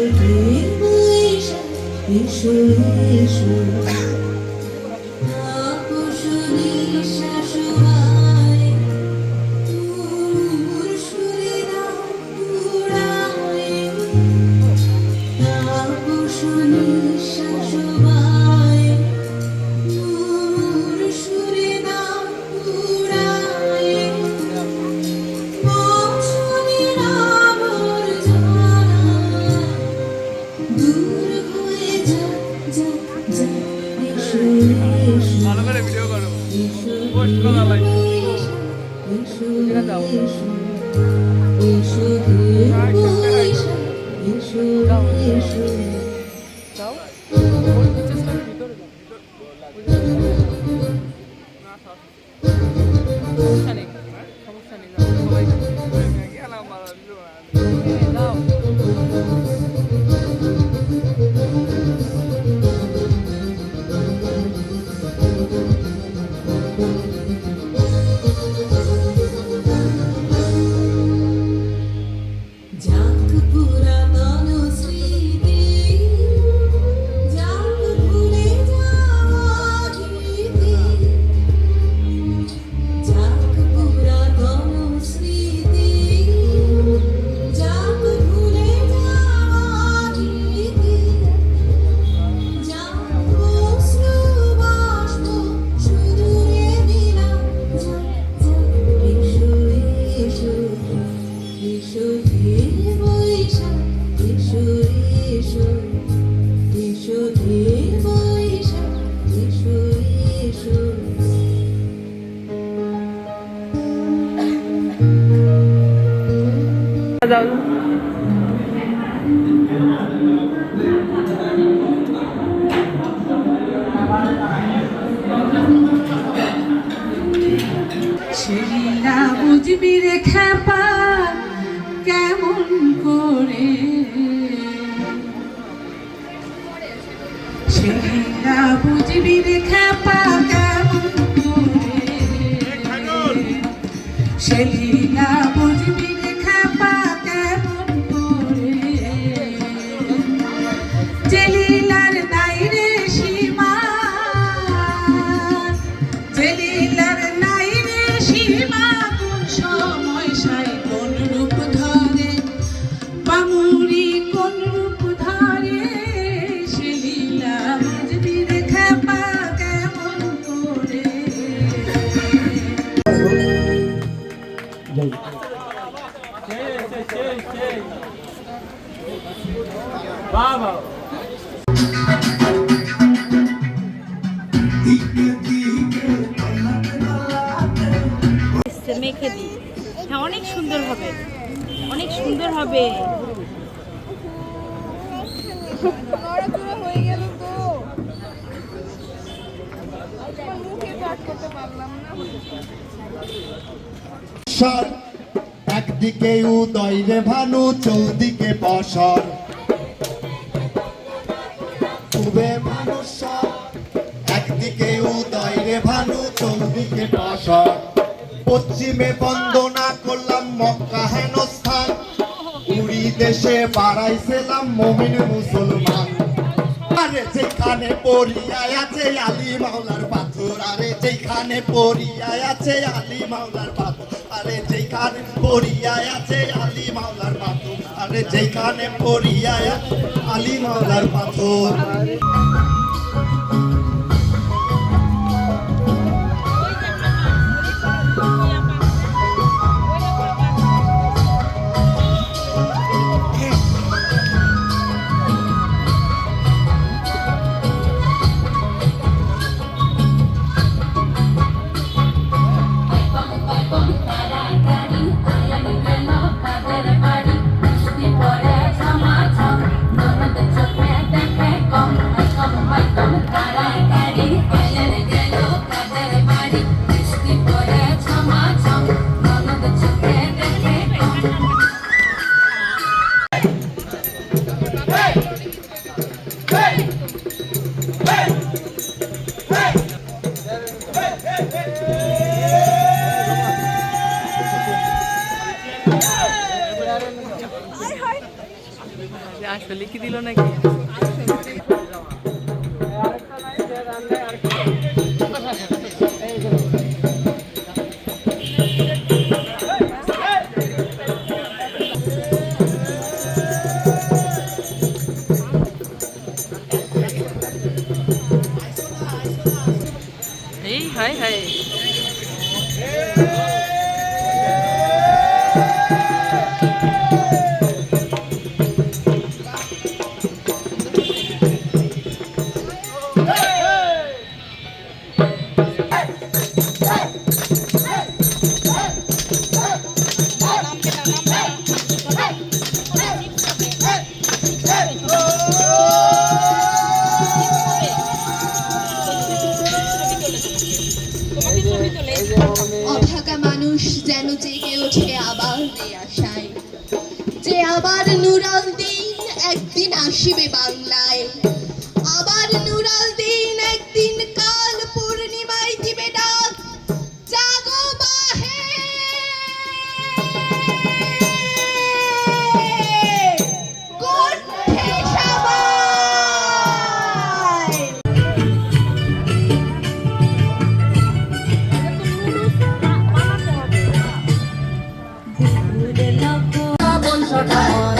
Ixo, ixo, ixo, ixo. সমস্যা নেই সমস্যা নেই সবাই গেলাম যাও ছেলেরা বুঝবি রে খেপা কেমন করে? রে খেপা বাবা মেখে দিই হ্যাঁ অনেক সুন্দর হবে। অনেক সুন্দর হবে। হয়ে করতে পারলাম না। বর্ষর একদিকে উদয় রে ভানু, চৌদিকে বসর। পূবে মানুষর একদিকে উদয় রে ভানু, চৌদিকে বসর। পশ্চিমে বন্দনা করলাম, মক্কা হেন স্থান পুরী দেশে বাড়াইছিলাম মমিন মুসলমান। আরে যেখানে পড়িয়ায় আছে, আলী মাওলার পাথর। আরে যেখানে পড়িয়ায় আছে, আলী মাওলার পাথর। যেখানে পড়িয়ায় আছে আলী মাওলার পাথর। আরে যেখানে পড়িয়া আলী মাওলার পাথর। আসলে কি দিল নাকি? অভাগা মানুষ যেন জেগে ওঠে আবার আশায়। যে আবার নুরাল দিন একদিন আসিবে বাংলায়। আবার নুরাল দিন বংশটা